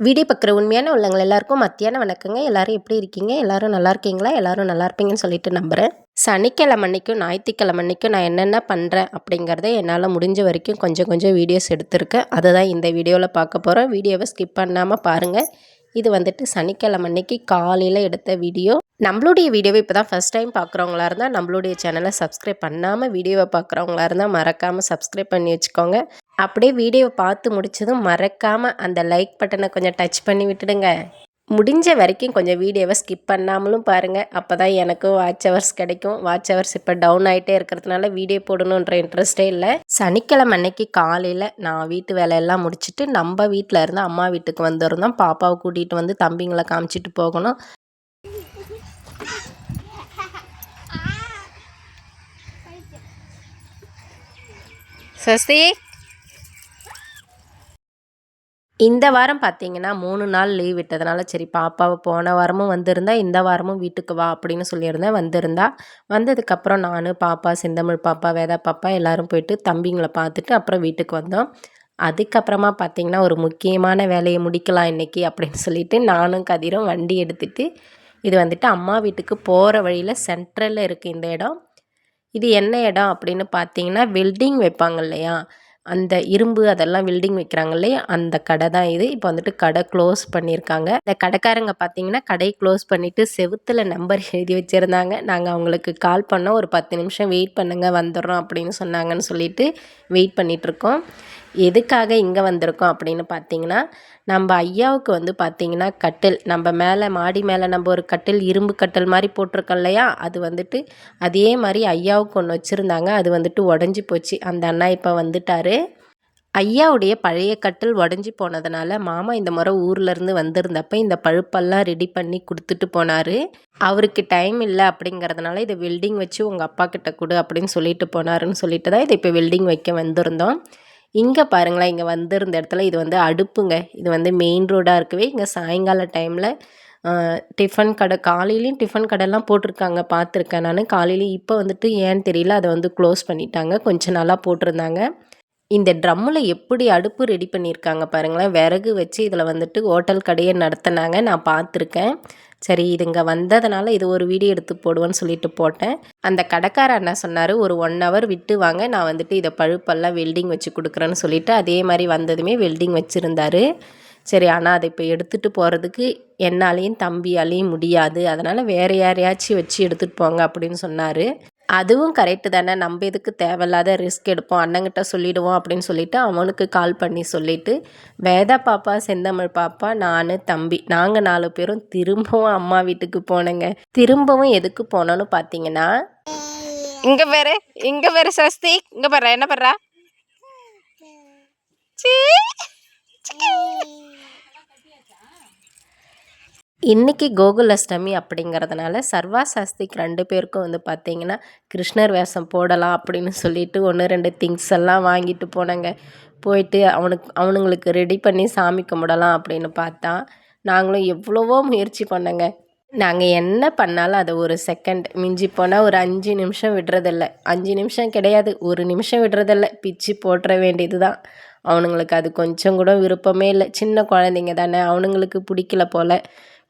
Video பார்க்குற உண்மையான உள்ளவங்க எல்லாருக்கும் மத்தியான வணக்கங்க. எல்லாரும் எப்படி இருக்கீங்க? எல்லாரும் நல்லா இருக்கீங்களா? எல்லாரும் நல்லா இருப்பீங்கன்னு சொல்லிட்டு நம்புகிறேன் சனிக்கிழமை அன்னைக்கும் ஞாயிற்றுக்கிழமை அன்னைக்கும் நான் என்னென்ன பண்ணுறேன் அப்படிங்கிறத என்னால் முடிஞ்ச வரைக்கும் கொஞ்சம் கொஞ்சம் வீடியோஸ் எடுத்திருக்கேன். அதை தான் இந்த வீடியோவில் பார்க்க போகிறோம் வீடியோவை ஸ்கிப் பண்ணாமல் பாருங்கள் இது வந்துட்டு சனிக்கிழமை அன்னைக்கு காலையில் எடுத்த வீடியோ நம்மளுடைய வீடியோவை இப்போ தான் ஃபஸ்ட் டைம் பார்க்குறவங்களா இருந்தால் நம்மளுடைய சேனலை சப்ஸ்கிரைப் பண்ணாமல் வீடியோவை பார்க்குறவங்களா இருந்தால் மறக்காமல் சப்ஸ்கிரைப் பண்ணி வச்சுக்கோங்க. அப்படியே வீடியோவை பார்த்து முடிச்சதும் மறக்காமல் அந்த லைக் பட்டனை கொஞ்சம் டச் பண்ணி விட்டுடுங்க. முடிஞ்ச வரைக்கும் கொஞ்சம் வீடியோவை ஸ்கிப் பண்ணாமலும் பாருங்கள் அப்போ தான் எனக்கும் வாட்ச் ஹவர்ஸ் கிடைக்கும். வாட்ச் ஹவர்ஸ் இப்போ டவுன் ஆகிட்டே இருக்கிறதுனால வீடியோ போடணுன்ற இன்ட்ரெஸ்டே இல்லை. சனிக்கிழமை அன்னைக்கு காலையில் நான் வீட்டு வேலையெல்லாம் முடிச்சுட்டு நம்ம வீட்டில் இருந்து அம்மா வீட்டுக்கு வந்திருந்தோம் பாப்பாவை கூட்டிகிட்டு வந்து தம்பிங்களை காமிச்சிட்டு போகணும். சஸ்தி இந்த வாரம் பார்த்தீங்கன்னா மூணு நாள் லீவ் விட்டதுனால சரி பாப்பாவை போன வாரமும் வந்திருந்தா இந்த வாரமும் வீட்டுக்கு வா அப்படின்னு சொல்லியிருந்தேன். வந்திருந்தா வந்ததுக்கப்புறம் நான் பாப்பா செந்தமிழ் பாப்பா வேதா பாப்பா எல்லோரும் போயிட்டு தம்பிங்களை பார்த்துட்டு அப்புறம் வீட்டுக்கு வந்தோம். அதுக்கப்புறமா பார்த்தீங்கன்னா ஒரு முக்கியமான வேலையை முடிக்கலாம் இன்றைக்கி அப்படின்னு சொல்லிட்டு நானும் கதிரும் வண்டி எடுத்துகிட்டு இது வந்துட்டு அம்மா வீட்டுக்கு போகிற வழியில் சென்ட்ரலில் இருக்குது இந்த இடம். இது என்ன இடம் அப்படின்னு பார்த்தீங்கன்னா வெல்டிங் வைப்பாங்க இல்லையா? அந்த இரும்பு அதெல்லாம் வெல்டிங் வைக்கிறாங்க இல்லையா? அந்த கடை தான் இது. இப்போ வந்துட்டு கடை க்ளோஸ் பண்ணியிருக்காங்க. இந்த கடைக்காரங்க பார்த்தீங்கன்னா கடை க்ளோஸ் பண்ணிவிட்டு செவுத்தில் நம்பர் எழுதி வச்சுருந்தாங்க. நாங்கள் அவங்களுக்கு கால் பண்ணோம். ஒரு பத்து நிமிஷம் வெயிட் பண்ணுங்கள் வந்துடுறோம் அப்படின்னு சொன்னாங்கன்னு சொல்லிட்டு வெயிட் பண்ணிகிட்ருக்கோம் எதுக்காக இங்கே வந்திருக்கோம் அப்படின்னு பார்த்தீங்கன்னா நம்ம ஐயாவுக்கு வந்து பார்த்திங்கன்னா கட்டில் நம்ம மேலே மாடி மேலே நம்ம ஒரு கட்டில் இரும்பு கட்டில் மாதிரி போட்டிருக்கோம் இல்லையா? அது வந்துட்டு அதே மாதிரி ஐயாவுக்கு ஒன்று வச்சுருந்தாங்க. அது வந்துட்டு உடஞ்சி போச்சு. அந்த அண்ணா இப்போ வந்துட்டார். ஐயாவுடைய பழைய கட்டில் உடஞ்சி போனதுனால மாமா இந்த முறை ஊர்லேருந்து வந்திருந்தப்ப இந்த பழுப்பெல்லாம் ரெடி பண்ணி கொடுத்துட்டு போனார். அவருக்கு டைம் இல்லை அப்படிங்கிறதுனால இதை வெல்டிங் வச்சு உங்கள் அப்பா கிட்ட கொடு அப்படின்னு சொல்லிட்டு போனாருன்னு சொல்லிட்டு தான் இதை இப்போ வெல்டிங் வைக்க வந்திருந்தோம். இங்கே பாருங்களேன் இங்கே வந்திருந்த இடத்துல இது வந்து அடுப்புங்க. இது வந்து மெயின் ரோடாக இருக்கவே இங்கே சாயங்கால டைமில் டிஃபன் கடை காலையிலையும் டிஃபன் கடைலாம் போட்டிருக்காங்க பார்த்துருக்கேன் நான். காலையிலையும் இப்போ வந்துட்டு ஏன்னு தெரியல அதை வந்து க்ளோஸ் பண்ணிட்டாங்க. கொஞ்ச நாளாக போட்டிருந்தாங்க. இந்த ட்ரம்மில் எப்படி அடுப்பு ரெடி பண்ணியிருக்காங்க பாருங்களேன். விறகு வச்சு இதில் வந்துட்டு ஹோட்டல் கடையை நடத்தினாங்க நான் பார்த்துருக்கேன். சரி இது இங்கே வந்ததுனால இது ஒரு வீடியோ எடுத்து போடுவேன்னு சொல்லிட்டு போட்டேன். அந்த கடைக்கார அண்ணா சொன்னார் ஒரு ஒன் ஹவர் விட்டு வாங்க நான் வந்துட்டு இதை பழுப்பெல்லாம் வெல்டிங் வச்சு கொடுக்குறேன்னு சொல்லிட்டு அதே மாதிரி வந்ததுமே வெல்டிங் வச்சுருந்தாரு. சரி ஆனால் அதை இப்போ எடுத்துகிட்டு போகிறதுக்கு என்னாலையும் தம்பியாலையும் முடியாது. அதனால் வேறு யாரையாச்சும் வச்சு எடுத்துகிட்டு போங்க அப்படின்னு சொன்னார். அதுவும் கரெக்டு தானே. நம்ம எதுக்கு தேவையில்லாத ரிஸ்க் எடுப்போம்? அண்ணங்கிட்ட சொல்லிவிடுவோம் அப்படின்னு சொல்லிட்டு அவனுக்கு கால் பண்ணி சொல்லிவிட்டு வேதா பாப்பா செந்தமிழ் பாப்பா நான் தம்பி நாங்கள் நாலு பேரும் திரும்பவும் அம்மா வீட்டுக்கு போனேங்க. திரும்பவும் எதுக்கு போனோன்னு பார்த்தீங்கன்னா இங்கே பேரு இங்கே பேரு சஸ்தி இங்கே பாரு என்ன பண்ணுறா இன்றைக்கி கோகுலஷ்டமி அப்படிங்கிறதுனால சர்வா சாஸ்திக்கு ரெண்டு பேருக்கும் வந்து பார்த்திங்கன்னா கிருஷ்ணர் வேஷம் போடலாம் அப்படின்னு சொல்லிட்டு ஒன்று ரெண்டு திங்ஸ் எல்லாம் வாங்கிட்டு போனேங்க. போயிட்டு அவனுக்கு அவனுங்களுக்கு ரெடி பண்ணி சாமி கும்பிடலாம் அப்படின்னு பார்த்தா நாங்களும் எவ்வளவோ முயற்சி பண்ணேங்க. நாங்கள் என்ன பண்ணாலும் அதை ஒரு செகண்ட் மிஞ்சி போனால் ஒரு அஞ்சு நிமிஷம் விடுறதில்ல. அஞ்சு நிமிஷம் கிடையாது ஒரு நிமிஷம் விடுறதில்ல. பிச்சு போட்டுற வேண்டியது தான் அவனுங்களுக்கு அது கொஞ்சம் கூட விருப்பமே இல்லை. சின்ன குழந்தைங்க தானே அவனுங்களுக்கு பிடிக்கல போல்.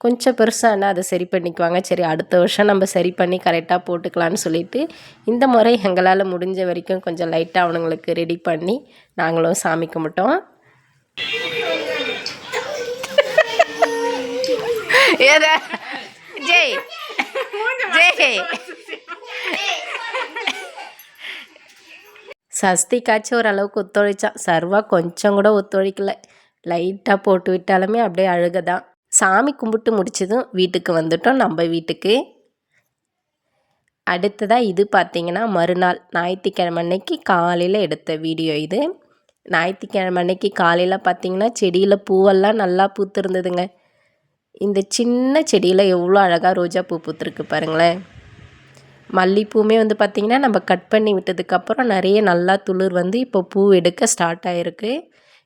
கொஞ்சம் பெருசானா அதை சரி பண்ணிக்குவாங்க? சரி அடுத்த வருஷம் நம்ம சரி பண்ணி கரெக்டாக போட்டுக்கலான்னு சொல்லிட்டு இந்த முறை எங்களால் முடிஞ்ச வரைக்கும் கொஞ்சம் லைட்டாக அவனுங்களுக்கு ரெடி பண்ணி நாங்களும் சாமி கும்பிட்டோம். ஏத? ஜெய். ஜெய். சஸ்திக்காச்சும் ஓரளவுக்கு ஒத்துழைச்சான். சர்வா கொஞ்சம் கூட ஒத்துழைக்கல. லைட்டாக போட்டு விட்டாலுமே அப்படியே அழுக தான் சாமி கும்பிட்டு முடிச்சதும் வீட்டுக்கு வந்துட்டோம். நம்ம வீட்டுக்கு. அடுத்ததாக இது பார்த்திங்கன்னா மறுநாள் ஞாயிற்றுக்கிழமை அன்னைக்கு காலையில் எடுத்த வீடியோ இது. ஞாயிற்றுக்கிழமை அன்னைக்கு காலையில் பார்த்திங்கன்னா செடியில் பூவெல்லாம் நல்லா பூத்துருந்ததுங்க. இந்த சின்ன செடியில் எவ்வளோ அழகாக ரோஜா பூ பூத்துருக்கு பாருங்களேன். மல்லிப்பூவுமே வந்து பார்த்திங்கன்னா நம்ம கட் பண்ணி விட்டதுக்கப்புறம் நிறைய நல்லா துளிர் வந்து இப்போ பூ எடுக்க ஸ்டார்ட் ஆகிருக்கு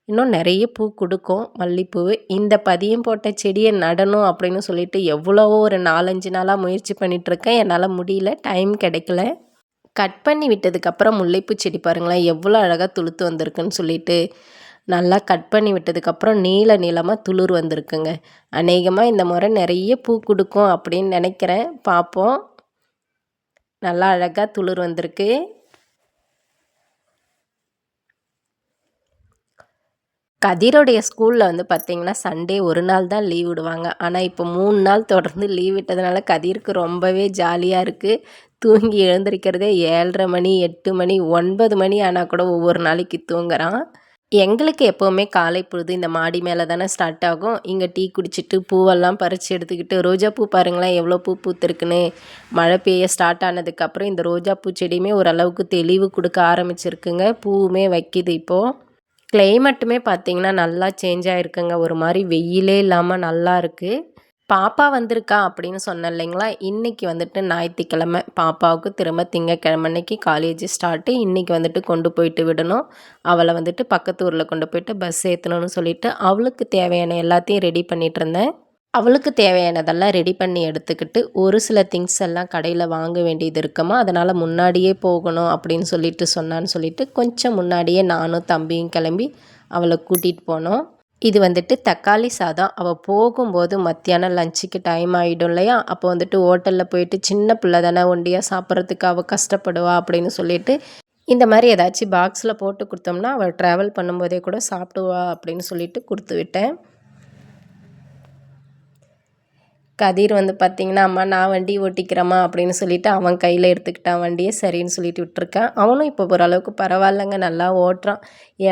இன்னும் நிறைய பூ கொடுக்கும். மல்லிப்பூ இந்த பதியம் போட்ட செடியை நடணும் அப்படின்னு சொல்லிட்டு எவ்வளவோ ஒரு நாலஞ்சு நாளாக முயற்சி பண்ணிகிட்ருக்கேன் என்னால் முடியல. டைம் கிடைக்கல. கட் பண்ணி விட்டதுக்கப்புறம் முல்லைப்பூ செடி பாருங்களேன். எவ்வளோ அழகாக துளுத்து வந்திருக்குன்னு சொல்லிட்டு நல்லா கட் பண்ணி விட்டதுக்கப்புறம் நீல நீளமாக துளிர் வந்திருக்குங்க. அநேகமாக இந்த முறை நிறைய பூ கொடுக்கும் அப்படின்னு நினைக்கிறேன். பார்ப்போம். நல்லா அழகாக துளிர் வந்திருக்கு. கதிரோடைய ஸ்கூலில் வந்து பார்த்திங்கன்னா சண்டே ஒரு நாள் தான் லீவ் விடுவாங்க. ஆனால் இப்போ மூணு நாள் தொடர்ந்து லீவ் விட்டதுனால கதிருக்கு ரொம்பவே ஜாலியாக இருக்குது தூங்கி எழுந்திருக்கிறதே ஏழரை மணி எட்டு மணி ஒன்பது மணி ஆனால் கூட ஒவ்வொரு நாளைக்கு தூங்குறான். எங்களுக்கு எப்போவுமே காலை பொழுது இந்த மாடி மேலே தானே ஸ்டார்ட் ஆகும். இங்கே டீ குடிச்சிட்டு பூவெல்லாம் பறித்து எடுத்துக்கிட்டு ரோஜா பூ பாருங்களேன் எவ்வளோ பூ பூத்துருக்குன்னு. மழை பெய்ய ஸ்டார்ட் ஆனதுக்கப்புறம் இந்த ரோஜா பூ செடியுமே ஓரளவுக்கு தெளிவு கொடுக்க ஆரம்பிச்சிருக்குங்க. பூவுமே வைக்கிது இப்போது கிளைமேட்டுமே பார்த்திங்கன்னா நல்லா சேஞ்ச் ஆகிருக்குங்க ஒரு மாதிரி வெயிலே இல்லாமல் நல்லா இருக்குது பாப்பா வந்திருக்கா அப்படின்னு சொன்னேன் இல்லைங்களா? இன்றைக்கி வந்துட்டு ஞாயிற்றுக்கிழமை. பாப்பாவுக்கு திரும்ப திங்கக்கிழமை அன்னைக்கு காலேஜ் ஸ்டார்ட்டு இன்றைக்கி வந்துட்டு கொண்டு போயிட்டு விடணும். அவளை வந்துட்டு பக்கத்து ஊரில் கொண்டு போயிட்டு பஸ் ஏற்றணும்னு சொல்லிட்டு அவளுக்கு தேவையான எல்லாத்தையும் ரெடி பண்ணிகிட்டு இருந்தேன். அவளுக்கு தேவையானதெல்லாம் ரெடி பண்ணி எடுத்துக்கிட்டு ஒரு சில திங்ஸ் எல்லாம் கடையில் வாங்க வேண்டியது இருக்குமா? அதனால் முன்னாடியே போகணும் அப்படின்னு சொல்லிட்டு சொன்னான்னு சொல்லிட்டு கொஞ்சம் முன்னாடியே நானும் தம்பியும் கிளம்பி அவளை கூட்டிகிட்டு போனோம். இது வந்துட்டு தக்காளி சாதம். அவள் போகும்போது மத்தியானம் லஞ்சுக்கு டைம் ஆகிடும் இல்லையா? அப்போ வந்துட்டு ஹோட்டலில் போயிட்டு சின்ன பிள்ளை தானே ஒண்டியாக சாப்பிட்றதுக்கு அவள் கஷ்டப்படுவா அப்படின்னு சொல்லிட்டு இந்த மாதிரி ஏதாச்சும் பாக்ஸில் போட்டு கொடுத்தோம்னா அவள் ட்ராவல் பண்ணும்போதே கூட சாப்பிடுவா அப்படின்னு சொல்லிட்டு கொடுத்து விட்டேன். கதிர் வந்து பார்த்திங்கன்னா அம்மா நான் வண்டி ஓட்டிக்கிறேம்மா அப்படின்னு சொல்லிட்டு அவன் கையில் எடுத்துக்கிட்டான் வண்டியை. சரின்னு சொல்லிட்டு விட்டுருக்கேன். அவனும் இப்போ ஓரளவுக்கு பரவாயில்லைங்க. நல்லா ஓட்டுறான்.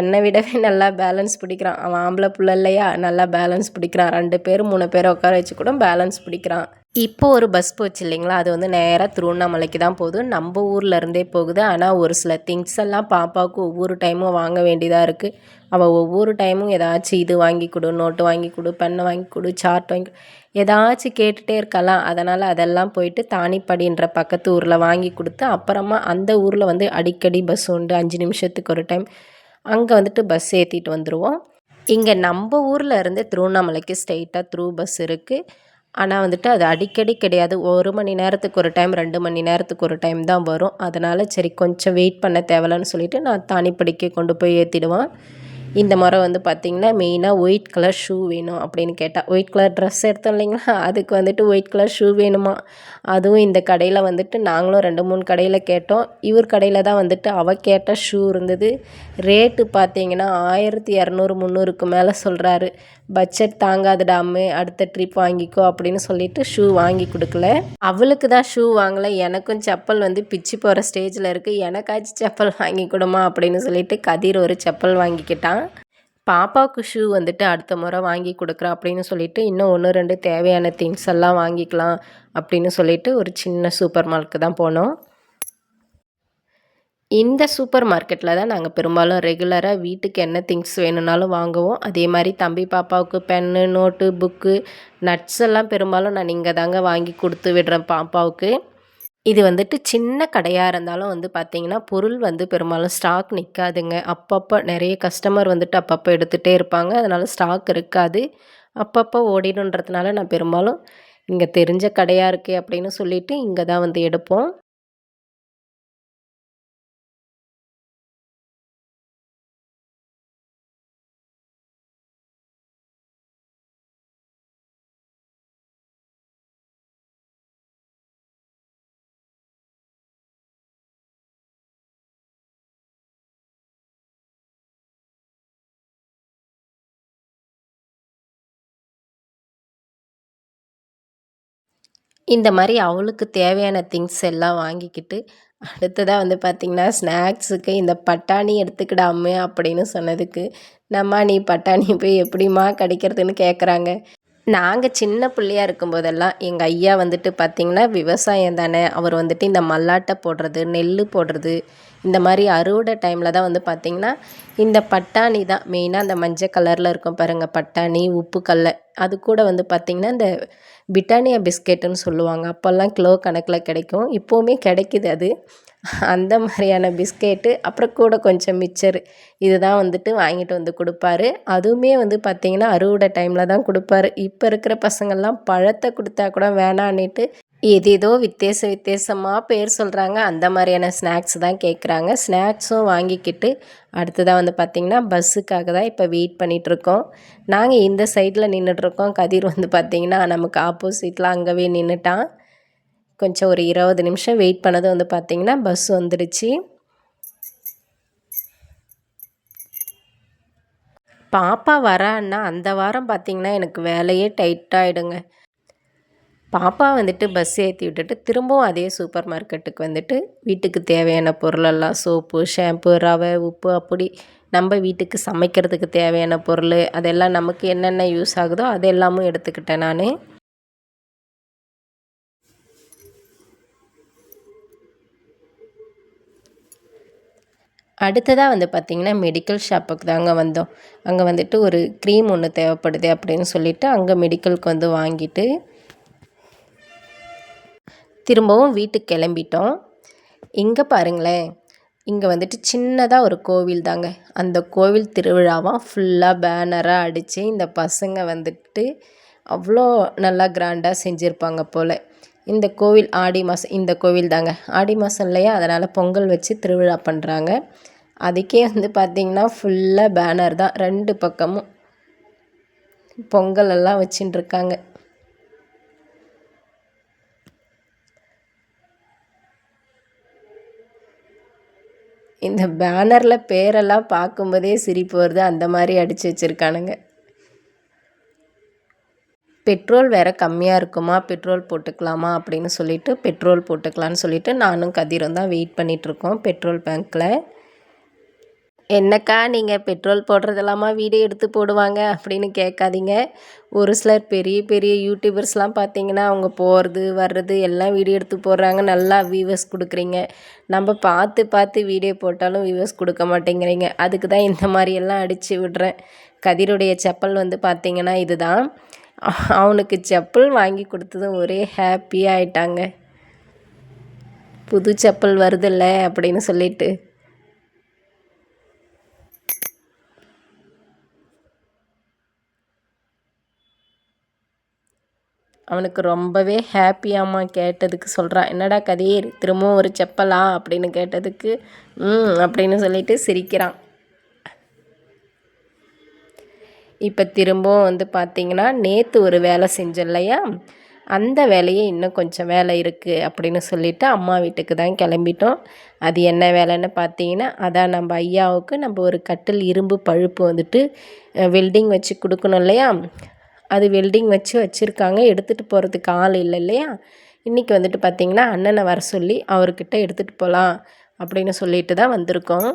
என்னை விடவே நல்லா பேலன்ஸ் பிடிக்கிறான். அவன் ஆம்பளை புள்ள இல்லையா? நல்லா பேலன்ஸ் பிடிக்கிறான். ரெண்டு பேர் மூணு பேர் உட்கார வச்சு கூட பேலன்ஸ் பிடிக்கிறான். இப்போ ஒரு பஸ் போச்சு இல்லைங்களா? அது வந்து நேராக திருவண்ணாமலைக்கு தான் போகுது. நம்ம ஊரில் இருந்தே போகுது. ஆனால் ஒரு சில திங்ஸ் எல்லாம் பாப்பாவுக்கு ஒவ்வொரு டைமும் வாங்க வேண்டியதாக இருக்குது அவள் ஒவ்வொரு டைமும் ஏதாச்சும் இது வாங்கி கொடு நோட்டு வாங்கி கொடு பெண்ணை வாங்கி கொடு சார்ட் வாங்கி ஏதாச்சும் கேட்டுகிட்டே இருக்கலாம். அதனால் அதெல்லாம் போயிட்டு தானிப்படின்ற பக்கத்து ஊரில் வாங்கி கொடுத்து அப்புறமா அந்த ஊரில் வந்து அடிக்கடி பஸ் உண்டு. அஞ்சு நிமிஷத்துக்கு ஒரு டைம் அங்கே வந்துட்டு பஸ் ஏற்றிட்டு வந்துடுவோம் இங்கே நம்ம ஊரில் இருந்து திருவண்ணாமலைக்கு ஸ்ட்ரெயிட்டாக த்ரூ பஸ் இருக்குது ஆனால் வந்துட்டு அது அடிக்கடி கிடையாது. ஒரு மணி நேரத்துக்கு ஒரு டைம் ரெண்டு மணி நேரத்துக்கு ஒரு டைம் தான் வரும். அதனால் சரி கொஞ்சம் வெயிட் பண்ண தேவையில்லன்னு சொல்லிவிட்டு நான் தானிப்படிக்கு கொண்டு போய் ஏற்றிடுவேன் இந்த முறை வந்து பார்த்திங்கன்னா மெயினாக ஒயிட் கலர் ஷூ வேணும் அப்படின்னு கேட்டால் ஒயிட் கலர் ட்ரெஸ் எடுத்தோம் இல்லைங்களா? அதுக்கு வந்துட்டு ஒயிட் கலர் ஷூ வேணுமா? அதுவும் இந்த கடையில் வந்துட்டு நாங்களும் ரெண்டு மூணு கடையில் கேட்டோம். இவர் கடையில் தான் வந்துட்டு அவள் கேட்ட ஷூ இருந்தது. ரேட்டு பார்த்தீங்கன்னா ஆயிரத்தி இரநூறு முந்நூறுக்கு மேலே சொல்கிறாரு பட்ஜெட் தாங்காதுடாமே அடுத்த ட்ரிப் வாங்கிக்கோ அப்படின்னு சொல்லிட்டு ஷூ வாங்கி கொடுக்கல. அவளுக்கு தான் ஷூ வாங்கலை எனக்கும் செப்பல் வந்து பிச்சு போகிற ஸ்டேஜில் இருக்குது எனக்காச்சும் செப்பல் வாங்கி கொடுமா அப்படின்னு சொல்லிட்டு கதிர் ஒரு செப்பல் வாங்கிக்கிட்டான். பாப்பாவுக்கு ஷூ வந்துட்டு அடுத்த முறை வாங்கி கொடுக்குறேன் அப்படின்னு சொல்லிட்டு இன்னும் ஒன்று ரெண்டு தேவையான திங்ஸ் எல்லாம் வாங்கிக்கலாம் அப்படின்னு சொல்லிட்டு ஒரு சின்ன சூப்பர் மார்க்கு தான் போனோம். இந்த சூப்பர் மார்க்கெட்டில் தான் நாங்கள் பெரும்பாலும் ரெகுலராக வீட்டுக்கு என்ன திங்ஸ் வேணும்னாலும் வாங்குவோம். அதே மாதிரி தம்பி பாப்பாவுக்கு பென்னு நோட்டு புக்கு நட்ஸ் எல்லாம் பெரும்பாலும் நான் இங்கே தாங்க வாங்கி கொடுத்து விடுறேன் பாப்பாவுக்கு. இது வந்துட்டு சின்ன கடையாக இருந்தாலும் வந்து பார்த்திங்கன்னா பொருள் வந்து பெரும்பாலும் ஸ்டாக் நிற்காதுங்க அப்பப்போ நிறைய கஸ்டமர் வந்துட்டு அப்பப்போ எடுத்துகிட்டே இருப்பாங்க. அதனால் ஸ்டாக் இருக்காது. அப்பப்போ ஓடிடுன்றதுனால நான் பெரும்பாலும் இங்கே தெரிஞ்ச கடையாக இருக்குது அப்படின்னு சொல்லிட்டு இங்கே தான் வந்து எடுப்போம். இந்த மாதிரி அவளுக்கு தேவையான திங்ஸ் எல்லாம் வாங்கிக்கிட்டு அடுத்ததாக வந்து பார்த்திங்கன்னா ஸ்நாக்ஸுக்கு இந்த பட்டாணி எடுத்துக்கிடாமே அப்படின்னு சொன்னதுக்கு நம்ம நீ பட்டாணி போய் எப்படிம்மா கிடைக்கிறதுன்னு கேட்குறாங்க நாங்கள் சின்ன பிள்ளையாக இருக்கும்போதெல்லாம் எங்கள் ஐயா வந்துட்டு பார்த்திங்கன்னா விவசாயம் தானே அவர் வந்துட்டு இந்த மல்லாட்டை போடுறது நெல் போடுறது இந்த மாதிரி அறுவடை டைமில் தான் வந்து பார்த்திங்கன்னா இந்த பட்டாணி தான் மெயினாக அந்த மஞ்சள் கலரில் இருக்கும் பாருங்கள் பட்டாணி உப்பு கடலை அது கூட வந்து பார்த்திங்கன்னா இந்த பிட்டானியா பிஸ்கெட்டுன்னு சொல்லுவாங்க. அப்போல்லாம் கிலோ கணக்கில் கிடைக்கும். இப்போவுமே கிடைக்கிது அது. அந்த மாதிரியான பிஸ்கெட்டு. அப்புறம் கூட கொஞ்சம் மிச்சர். இதுதான் வந்துட்டு வாங்கிட்டு வந்து கொடுப்பாரு. அதுவுமே வந்து பார்த்திங்கன்னா அறுவடை டைமில் தான் கொடுப்பாரு. இப்போ இருக்கிற பசங்கள்லாம் பழத்தை கொடுத்தா கூட வேணான்னுட்டு ஏதேதோ வித்தியாச வித்தியாசமாக பேர் சொல்கிறாங்க அந்த மாதிரியான ஸ்நாக்ஸ் தான் கேட்குறாங்க ஸ்நாக்ஸும் வாங்கிக்கிட்டு அடுத்ததாக வந்து பார்த்திங்கன்னா பஸ்ஸுக்காக தான் இப்போ வெயிட் பண்ணிகிட்ருக்கோம் நாங்கள் இந்த சைடில் நின்றுட்டுருக்கோம் கதிர் வந்து பார்த்திங்கன்னா நமக்கு ஆப்போசிட்டில் அங்கேவே நின்றுட்டான் கொஞ்சம் ஒரு இருபது நிமிஷம் வெயிட் பண்ணது வந்து பார்த்திங்கன்னா பஸ் வந்துடுச்சு. பாப்பா வரான்னா அந்த வாரம் பார்த்திங்கன்னா எனக்கு வேலையே டைட்டாகிடுங்க பாப்பா வந்துட்டு பஸ் ஏற்றி விட்டுட்டு திரும்பவும் அதே சூப்பர் மார்க்கெட்டுக்கு வந்துட்டு வீட்டுக்கு தேவையான பொருளெல்லாம் சோப்பு ஷாம்பு ரவை உப்பு அப்படி நம்ம வீட்டுக்கு சமைக்கிறதுக்கு தேவையான பொருள் அதெல்லாம் நமக்கு என்னென்ன யூஸ் ஆகுதோ அது எல்லாமும் எடுத்துக்கிட்டேன் நான். அடுத்ததாக வந்து பார்த்திங்கன்னா மெடிக்கல் ஷாப்புக்கு தாங்க வந்தோம். அங்கே வந்துட்டு ஒரு க்ரீம் ஒன்று தேவைப்படுது அப்படின்னு சொல்லிவிட்டு அங்கே மெடிக்கலுக்கு வந்து வாங்கிட்டு திரும்பவும் வீட்டுக்கு கிளம்பிட்டோம். இங்கே பாருங்களேன். இங்கே வந்துட்டு சின்னதாக ஒரு கோவில் தாங்க. அந்த கோவில் திருவிழாவாக ஃபுல்லாக பேனராக அடித்து இந்த பசங்க வந்துட்டு அவ்வளோ நல்லா கிராண்டாக செஞ்சுருப்பாங்க போல். இந்த கோவில் ஆடி மாதம் இந்த கோவில் தாங்க. ஆடி மாதம் இல்லையா? அதனால் பொங்கல் வச்சு திருவிழா பண்ணுறாங்க அதுக்கே வந்து பார்த்திங்கன்னா ஃபுல்லாக பேனர் தான். ரெண்டு பக்கமும் பொங்கல் எல்லாம் இந்த பேனரில் பேரெல்லாம் பார்க்கும்போதே சிரிப்பு வருது. அந்த மாதிரி அடித்து வச்சுருக்கானுங்க. பெட்ரோல் வேறு கம்மியாக இருக்குமா? பெட்ரோல் போட்டுக்கலாமா? அப்படின்னு சொல்லிட்டு பெட்ரோல் போட்டுக்கலான்னு சொல்லிட்டு நானும் கதிரும் தான் வெயிட் பண்ணிகிட்ருக்கோம் பெட்ரோல் பங்க்கில் என்னக்கா நீங்கள் பெட்ரோல் போடுறதெல்லாமா வீடியோ எடுத்து போடுவாங்க அப்படின்னு கேட்காதீங்க. ஒரு சிலர் பெரிய பெரிய யூடியூபர்ஸ்லாம் பார்த்தீங்கன்னா அவங்க போகிறது வர்றது எல்லாம் வீடியோ எடுத்து போடுறாங்க. நல்லா வியூவர்ஸ் கொடுக்குறீங்க. நம்ம பார்த்து பார்த்து வீடியோ போட்டாலும் வியூவர்ஸ் கொடுக்க மாட்டேங்கிறீங்க. அதுக்கு தான் இந்த மாதிரியெல்லாம் அடித்து விடுறேன். கதிருடைய செப்பல் வந்து பார்த்திங்கன்னா இதுதான். அவனுக்கு செப்பல் வாங்கி கொடுத்ததும் ஒரே ஹாப்பியாக ஆயிட்டாங்க. புது செப்பல் வருதில்ல அப்படின்னு சொல்லிட்டு. அவனுக்கு ரொம்பவே ஹாப்பியாம்மா கேட்டதுக்கு சொல்கிறான் என்னடா கதீர் திரும்பவும் ஒரு செப்பலா? அப்படின்னு கேட்டதுக்கு ம் அப்படின்னு சொல்லிட்டு சிரிக்கிறான். இப்போ திரும்பவும் வந்து பார்த்திங்கன்னா நேற்று ஒரு வேலை செஞ்சோம் இல்லையா அந்த வேலையே இன்னும் கொஞ்சம் வேலை இருக்குது அப்படின்னு சொல்லிவிட்டு அம்மா வீட்டுக்கு தான் கிளம்பிட்டோம். அது என்ன வேலைன்னு பார்த்தீங்கன்னா அதான் நம்ம ஐயாவுக்கு நம்ம ஒரு கட்டில் இரும்பு பழுப்பு வந்துட்டு வெல்டிங் வச்சு கொடுக்கணும் இல்லையா? அது வெல்டிங் வச்சு வச்சுருக்காங்க. எடுத்துகிட்டு போகிறதுக்கு ஆள் இல்லை இல்லையா? இன்றைக்கி வந்துட்டு பார்த்திங்கன்னா அண்ணனை வர சொல்லி அவர்கிட்ட எடுத்துகிட்டு போகலாம் அப்படின்னு சொல்லிட்டு தான் வந்திருக்கோம்.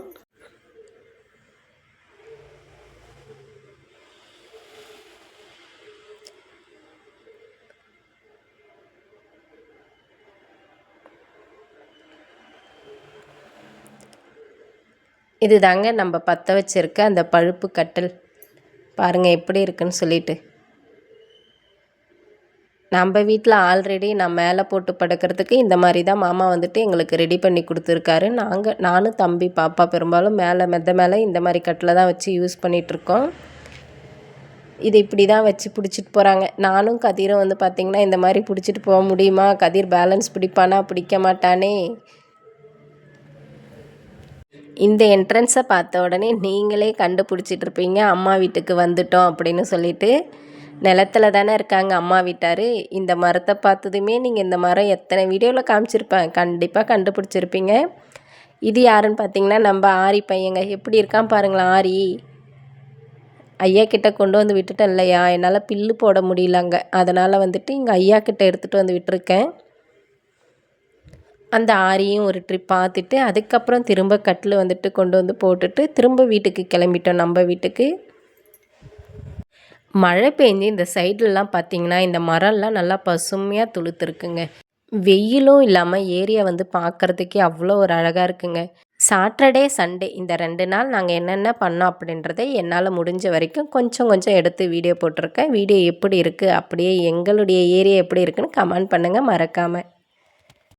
இது தாங்க நம்ம பற்ற வச்சுருக்க அந்த பழுப்பு கட்டல். பாருங்கள் எப்படி இருக்குன்னு சொல்லிட்டு. நம்ம வீட்டில் ஆல்ரெடி நான் மேலே போட்டு படுக்கிறதுக்கு இந்த மாதிரி தான் மாமா வந்துட்டு எங்களுக்கு ரெடி பண்ணி கொடுத்துருக்காரு. நாங்கள் நானும் தம்பி பாப்பா பெரும்பாலும் மேலே மெத்த மேலே இந்த மாதிரி கட்டில் தான் வச்சு யூஸ் பண்ணிகிட்ருக்கோம் இது இப்படி தான் வச்சு பிடிச்சிட்டு போகிறாங்க நானும் கதிரும் வந்து பார்த்திங்கன்னா இந்த மாதிரி பிடிச்சிட்டு போக முடியுமா? கதிர் பேலன்ஸ் பிடிப்பானா? பிடிக்க மாட்டானே? இந்த என்ட்ரன்ஸை பார்த்த உடனே நீங்களே கண்டுபிடிச்சிட்டு இருப்பீங்க. அம்மா வீட்டுக்கு வந்துட்டோம் அப்படின்னு சொல்லிட்டு நிலத்துல தானே இருக்காங்க அம்மா வீட்டார். இந்த மரத்தை பார்த்ததுமே நீங்கள் இந்த மரம் எத்தனை வீடியோவில் காமிச்சிருப்பேன். கண்டிப்பாக கண்டுபிடிச்சிருப்பீங்க. இது யாருன்னு பார்த்தீங்கன்னா நம்ம ஆரி பையங்க. எப்படி இருக்கான் பாருங்களேன் ஆரி. ஐயா கிட்ட கொண்டு வந்து விட்டுட்டேன் இல்லையா? என்னால் பில்லு போட முடியலங்க அதனால் வந்துட்டு இங்கே ஐயா கிட்ட எடுத்துகிட்டு வந்து விட்டுருக்கேன். அந்த ஆரியும் ஒரு ட்ரிப் பார்த்துட்டு அதுக்கப்புறம் திரும்ப கட்டில் வந்துட்டு கொண்டு வந்து போட்டுட்டு திரும்ப வீட்டுக்கு கிளம்பிட்டோம் நம்ம வீட்டுக்கு. மழை பெஞ்சு இந்த சைட்லலாம் பார்த்திங்கன்னா இந்த மரம்லாம் நல்லா பசுமையாக துளுத்துருக்குங்க. வெயிலும் இல்லாமல் ஏரியா வந்து பார்க்குறதுக்கே அவ்வளோ ஒரு அழகாக இருக்குங்க. சாட்டர்டே சண்டே இந்த ரெண்டு நாள் நாங்கள் என்னென்ன பண்ணோம் அப்படின்றத என்னால் முடிஞ்ச வரைக்கும் கொஞ்சம் கொஞ்சம் எடுத்து வீடியோ போட்டிருக்கேன். வீடியோ எப்படி இருக்குது அப்படியே எங்களுடைய ஏரியா எப்படி இருக்குன்னு கமெண்ட் பண்ணுங்கள் மறக்காமல்